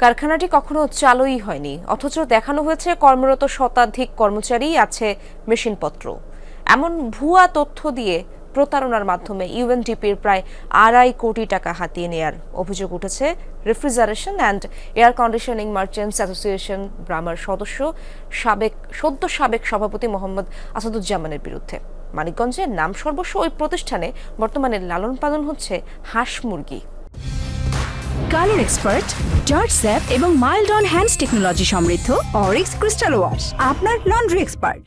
কারখানাটি কখনো চালুই হয়নি, অথচ দেখানো হয়েছে কর্মরত শতাধিক কর্মচারী আছে মেশিনপত্র। এমন ভুয়া তথ্য দিয়ে প্রতারণার মাধ্যমে ইউএনডিপির প্রায় আড়াই কোটি টাকা হাতিয়ে নেয়ার অভিযোগ উঠেছে refrigeration and air conditioning merchants association ব্রামার সদস্য সাবেক, সদ্য সাবেক সভাপতি মোহাম্মদ আসাদুজ্জামানের বিরুদ্ধে। মানিকগঞ্জের নাম সর্বস্ব ওই প্রতিষ্ঠানে বর্তমানে লালন পালন হচ্ছে হাঁস মুরগি। কালার এক্সপার্ট জর্জ স্যাপ এবং মাইল্ড অন হ্যান্ডস টেকনোলজি সমৃদ্ধ অরিক্স ক্রিস্টাল ওয়াশ আপনার লন্ড্রি এক্সপার্ট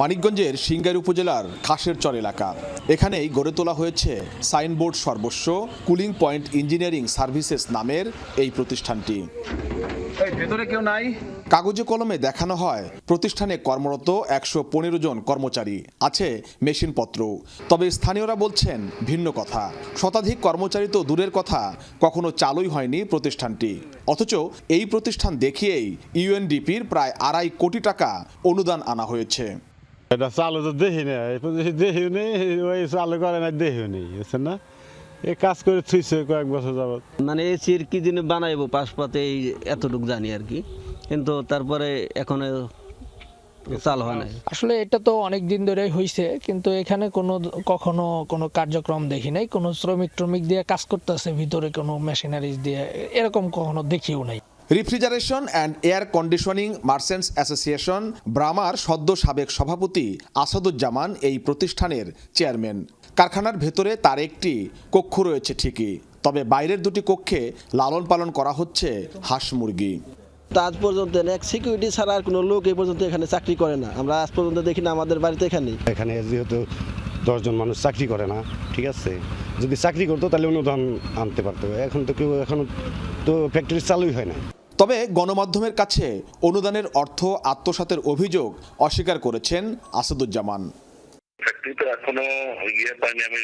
মানিকগঞ্জের সিঙ্গাইর উপজেলার খাসের চর এলাকা। এখানেই গড়ে তোলা হয়েছে সাইনবোর্ড সর্বস্ব কুলিং পয়েন্ট ইঞ্জিনিয়ারিং সার্ভিসেস নামের এই প্রতিষ্ঠানটি। ভেতরে কেউ নাই? কাগজে কলমে দেখানো হয় প্রতিষ্ঠানে কর্মরত একশো পনেরো জন কর্মচারী আছে মেশিনপত্র। তবে স্থানীয়রা বলছেন ভিন্ন কথা। শতাধিক কর্মচারী তো দূরের কথা কখনো চালুই হয়নি প্রতিষ্ঠানটি। অথচ এই প্রতিষ্ঠান দেখিয়েই ইউএনডিপির প্রায় আড়াই কোটি টাকা অনুদান আনা হয়েছে। এটা চালু তো দেখি না দেখিও নেই ওই চালু করে না দেখিও নেই বুঝছেন না? এই কাজ করে থুইছে কয়েক বছর যাবত মানে এসির কি জিনিস বানাইবো পাশপাতে এই এতটুকু জানি আর কি। কিন্তু তারপরে এখন চাল হয় নাই। আসলে এটা তো অনেক দিন ধরেই হয়েছে কিন্তু এখানে কোনো কখনো কোনো কার্যক্রম দেখি নাই। কোনো শ্রমিক ট্রমিক দিয়ে কাজ করতেছে ভিতরে কোনো মেশিনারিজ দিয়ে এরকম কখনো দেখিও নাই। Refrigeration and air conditioning merchants association ব্রামার সদ্য সাবেক সভাপতি আসাদুজ্জামান এই প্রতিষ্ঠানের চেয়ারম্যান। কারখানার ভেতরে তার একটি কক্ষ রয়েছে ঠিকই তবে বাইরের দুটি কক্ষে লালন পালন করা হচ্ছে হাঁস মুরগি। আজ পর্যন্ত এক সিকিউরিটি ছাড়া আর কোনো লোক এই পর্যন্ত এখানে চাকরি করে না। আমরা আজ পর্যন্ত দেখি না আমাদের বাড়িতে এখানে। এখানে যেহেতু দশজন মানুষ চাকরি করে না ঠিক আছে? যদি চাকরি করতো তাহলে অনুদান আনতে পারতো। এখন তো কেউ এখন তো ফ্যাক্টরি চালুই হয় না তবে গণমাধ্যমের কাছে অনুদানের অর্থ আত্মসাতের অভিযোগ অস্বীকার করেছেন আসাদুজ্জামান। ফ্যাক্টরি তো এখনও ইয়ে পাইনি আমি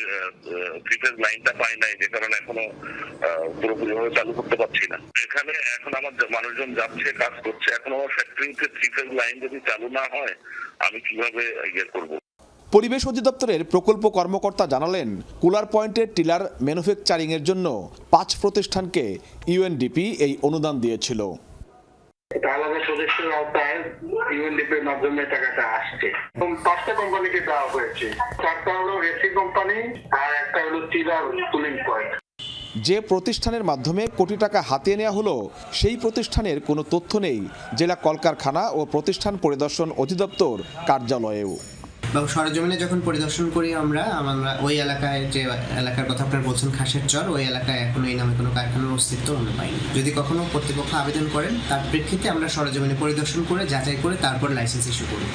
প্রিপেজ লাইনটা পাই নাই, যে কারণে এখনও পুরোপুরি ভাবে চালু করতে পারছি না। এখানে এখন আমার মানুষজন যাচ্ছে, কাজ করছে, এখন আমার ফ্যাক্টরিতে প্রিপেজ লাইন যদি চালু না হয়, আমি কীভাবে ইয়ে করব? পরিবেশ অধিদপ্তরের প্রকল্প কর্মকর্তা জানালেন কুলার পয়েন্টের টিলার ম্যানুফ্যাকচারিংয়ের জন্য পাঁচ প্রতিষ্ঠানকে ইউএনডিপি এই অনুদান দিয়েছিল। এটা আলাদা সদস্যের আওতায় ইউএনডিপির মাধ্যমে টাকাটা আসছে। এবং পাঁচটা কোম্পানিকে দেওয়া হয়েছে। চারটা হলো রেসি কোম্পানি আর একটা হলো টিলার কুলিং পয়েন্ট। যে প্রতিষ্ঠানের মাধ্যমে কোটি টাকা হাতিয়ে নেওয়া হলো সেই প্রতিষ্ঠানের কোনো তথ্য নেই জেলা কলকারখানা ও প্রতিষ্ঠান পরিদর্শন অধিদপ্তর কার্যালয়েও। এবং সরজমিনে যখন পরিদর্শন করি আমরা আমরা ওই এলাকায় যে এলাকার কথা আপনার বলছেন খাসের চর, ওই এলাকায় এখনও এই নামে কোনো কারখানার অস্তিত্ব আমরা পাইনি। যদি কখনো কর্তৃপক্ষ আবেদন করেন, তার প্রেক্ষিতে আমরা সরজমিনে পরিদর্শন করে, যাচাই করে তারপর লাইসেন্স ইস্যু করি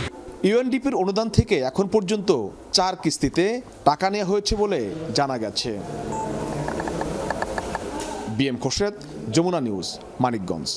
ইউএনডিপির অনুদান থেকে এখন পর্যন্ত চার কিস্তিতে টাকা নেওয়া হয়েছে বলে জানা গেছে। BM Khorshed, Jamuna news, Manikganj.